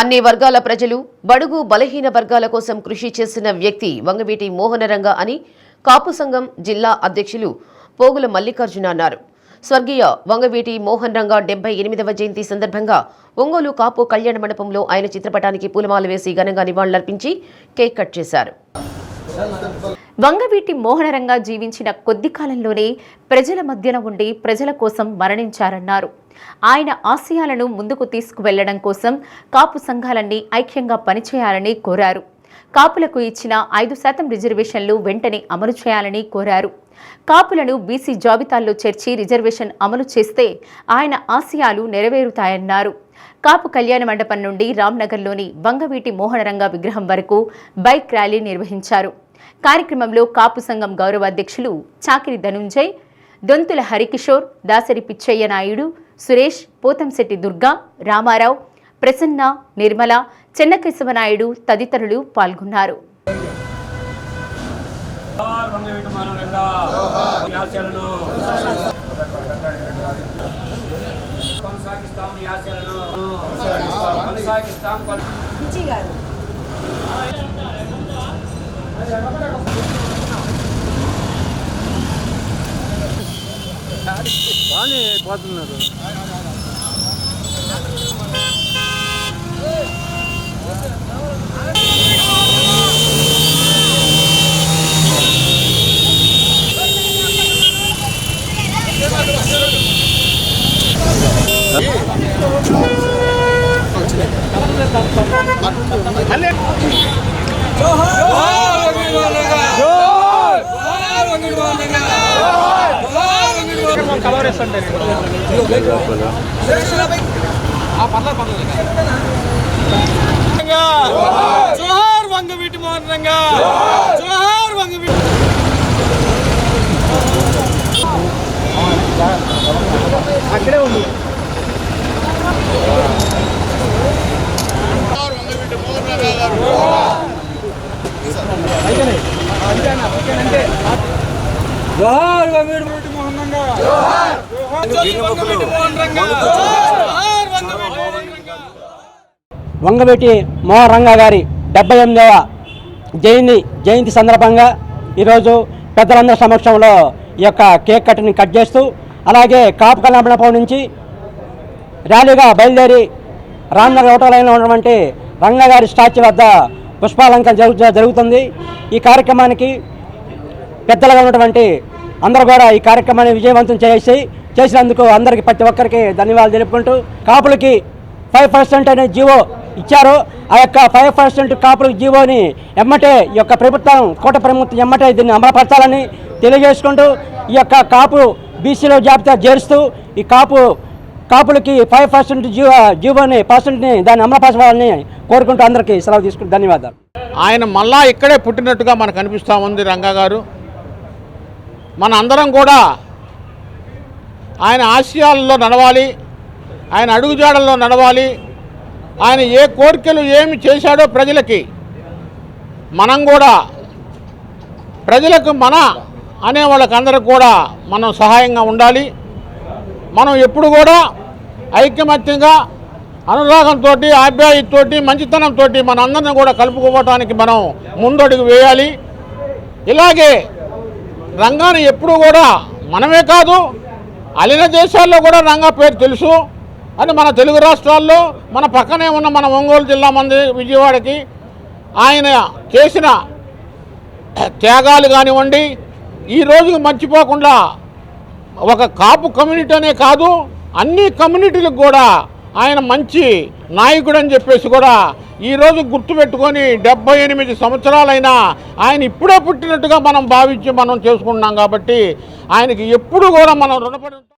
అన్ని వర్గాల ప్రజలు బడుగు బలహీన వర్గాల కోసం కృషి చేసిన వ్యక్తి వంగవీటి మోహనరంగ అని కాపు సంఘం జిల్లా అధ్యక్షులు పోగుల మల్లికార్జున అన్నారు. స్వర్గీయ వంగవీటి మోహన్ రంగ డెబ్బై ఎనిమిదవ జయంతి సందర్భంగా ఒంగోలు కాపు కళ్యాణ మండపంలో ఆయన చిత్రపటానికి పూలమాల వేసి ఘనంగా నివాళులర్పించి కేక్ కట్ చేశారు. వంగవీటి మోహనరంగా జీవించిన కొద్ది కాలంలోనే ప్రజల మధ్యన ఉండి ప్రజల కోసం మరణించారన్నారు. ఆయన ఆశయాలను ముందుకు తీసుకువెళ్ళడం కోసం కాపు సంఘాలన్నీ ఐక్యంగా పనిచేయాలని కోరారు. కాపులకు ఇచ్చిన ఐదు శాతం రిజర్వేషన్లు వెంటనే అమలు చేయాలని కోరారు. కాపులను బీసీ జాబితాల్లో చేర్చి రిజర్వేషన్ అమలు చేస్తే ఆయన ఆశయాలు నెరవేరుతాయన్నారు. కాపు కళ్యాణ మండపం నుండి రామ్నగర్లోని వంగవీటి మోహనరంగ విగ్రహం వరకు బైక్ ర్యాలీ నిర్వహించారు. కార్యక్రమంలో కాపు సంఘం గౌరవ అధ్యక్షులు చాకిరి ధనుంజయ్ దొంతుల హరికిషోర్ దాసరి పిచ్చయ్య నాయుడు సురేష్ పోతంశెట్టి దుర్గా రామారావు ప్రసన్న నిర్మల చెన్నకేశవనాయుడు తదితరులు పాల్గొన్నారు కొనసాగిస్తాం బాగానే కొనసాగిస్తాం కొన- జోహార్ వంగవీటి మోహన్ రంగ. జోహార్ వంగవీటి మోహన్ రంగ. జోహార్ వంగవీటి మోహన్ రంగ. వంగవీటి మోహన్ రంగ గారి డెబ్బై ఎనిమిదవ జయంతి జయంతి సందర్భంగా ఈరోజు పెద్దలందరి సమక్షంలో ఈ యొక్క కేక్ కట్ని కట్ చేస్తూ అలాగే కాపు కళ్యాణం నుంచి ర్యాలీగా బయలుదేరి రామ్నగర్ ఒకటో ఉన్నటువంటి రంగగారి స్టాచ్యూ వద్ద పుష్పాలంకరణ జరుగు జరుగుతుంది. ఈ కార్యక్రమానికి పెద్దలుగా ఉన్నటువంటి అందరూ కూడా ఈ కార్యక్రమాన్ని విజయవంతం చేసి చేసినందుకు అందరికీ ప్రతి ఒక్కరికి ధన్యవాదాలు తెలుపుకుంటూ కాపులకి ఫైవ్ పర్సెంట్ అనే జీవో ఇచ్చారు. ఆ యొక్క ఫైవ్ పర్సెంట్ కాపుల జీవోని ఎమ్మటే ఈ యొక్క ప్రభుత్వం కోట ప్రభుత్వం ఎమ్మటే దీన్ని అమలుపరచాలని తెలియజేసుకుంటూ ఈ యొక్క కాపు బీసీలో జాబితా చేరుస్తూ ఈ కాపు కాపులకి ఫైవ్ పర్సెంట్ జీవో జీవోని పర్సెంట్ని దాన్ని అమలుపరచాలని కోరుకుంటూ అందరికీ సెలవు తీసుకుంటూ ధన్యవాదాలు. ఆయన మళ్ళా ఇక్కడే పుట్టినట్టుగా మనకు అనిపిస్తూ ఉంది రంగా గారు. మన అందరం కూడా ఆయన ఆశయాల్లో నడవాలి ఆయన అడుగుజాడల్లో నడవాలి ఆయన ఏ కోరికలు ఏమి చేశాడో ప్రజలకి మనం కూడా ప్రజలకు మన అనే వాళ్ళకందరికి కూడా మనం సహాయంగా ఉండాలి. మనం ఎప్పుడు కూడా ఐకమత్యంగా అనురాగంతో ఆప్యాయతతోటి మంచితనంతో మన అందరిని కూడా కలుపుకోవటానికి మనం ముందడుగు వేయాలి. ఇలాగే రంగాన్ని ఎప్పుడు కూడా మనమే కాదు అలిన దేశాల్లో కూడా రంగా పేరు తెలుసు. అని మన తెలుగు రాష్ట్రాల్లో మన పక్కనే ఉన్న మన ఒంగోలు జిల్లా మంది విజయవాడకి ఆయన చేసిన త్యాగాలు కానివ్వండి ఈ రోజుకి మర్చిపోకుండా ఒక కాపు కమ్యూనిటీ అనే కాదు అన్ని కమ్యూనిటీలకు కూడా ఆయన మంచి నాయకుడు అని చెప్పేసి కూడా ఈరోజు గుర్తుపెట్టుకొని డెబ్బై ఎనిమిది సంవత్సరాలైనా ఆయన ఇప్పుడే పుట్టినట్టుగా మనం భావించి మనం చేసుకుంటున్నాం కాబట్టి ఆయనకి ఎప్పుడు కూడా మనం రుణపడి